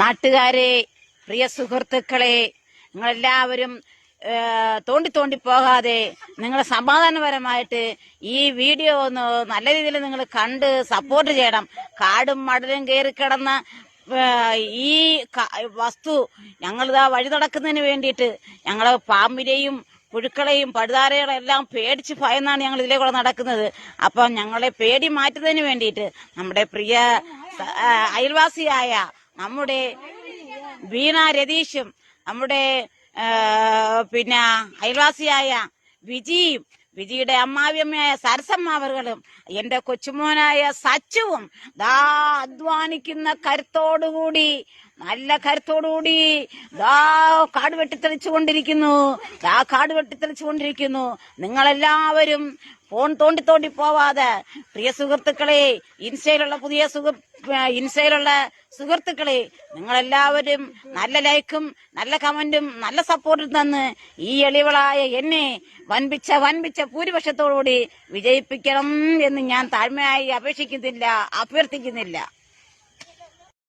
നാട്ടുകാരെ പ്രിയ സുഹൃത്തുക്കളെ നിങ്ങളെല്ലാവരും തോണ്ടി തോണ്ടി പോകാതെ നിങ്ങൾ സമാധാനപരമായിട്ട് ഈ വീഡിയോ ഒന്ന് നല്ല രീതിയിൽ നിങ്ങൾ കണ്ട് സപ്പോർട്ട് ചെയ്യണം. കാടും മടലും കയറി കിടന്ന ഈ വസ്തു ഞങ്ങളിതാ വഴി നടക്കുന്നതിന് വേണ്ടിയിട്ട് ഞങ്ങൾ പാമ്പിനെയും പുഴുക്കളെയും പഴുതാരകളെയും എല്ലാം പേടിച്ച് ഭയന്നാണ് ഞങ്ങൾ ഇതിലെ കൂടെ നടക്കുന്നത്. അപ്പം ഞങ്ങളെ പേടി മാറ്റുന്നതിന് വേണ്ടിയിട്ട് നമ്മുടെ പ്രിയ അയൽവാസിയായ നമ്മുടെ വീണ രതീഷും നമ്മുടെ പിന്നെ അയൽവാസിയായ വിജിയും വിജിയുടെ അമ്മാവിയമ്മയായ സരസമ്മാവറുകളും എന്റെ കൊച്ചുമോനായ സച്ചുവും ദാ അധ്വാനിക്കുന്ന കരുത്തോടുകൂടി നല്ല കരുത്തോടുകൂടി ദാ കാട് വെട്ടിത്തെളിച്ചു കൊണ്ടിരിക്കുന്നു ദാ കാട് വെട്ടിത്തെളിച്ചു കൊണ്ടിരിക്കുന്നു നിങ്ങളെല്ലാവരും ഫോൺ തോണ്ടി തോണ്ടി പോവാതെ പ്രിയ സുഹൃത്തുക്കളെ ഇൻസ്റ്റയിലുള്ള പുതിയ സുഹൃ ഇൻസ്റ്റയിലുള്ള സുഹൃത്തുക്കളെ നിങ്ങളെല്ലാവരും നല്ല ലൈക്കും നല്ല കമന്റും നല്ല സപ്പോർട്ടും തന്ന് ഈ എളിവളായ എന്നെ വൻപിച്ച വൻപിച്ച ഭൂരിപക്ഷത്തോടുകൂടി വിജയിപ്പിക്കണം എന്ന് ഞാൻ താഴ്മയായി അപേക്ഷിക്കുന്നില്ല അഭ്യർത്ഥിക്കുന്നില്ല.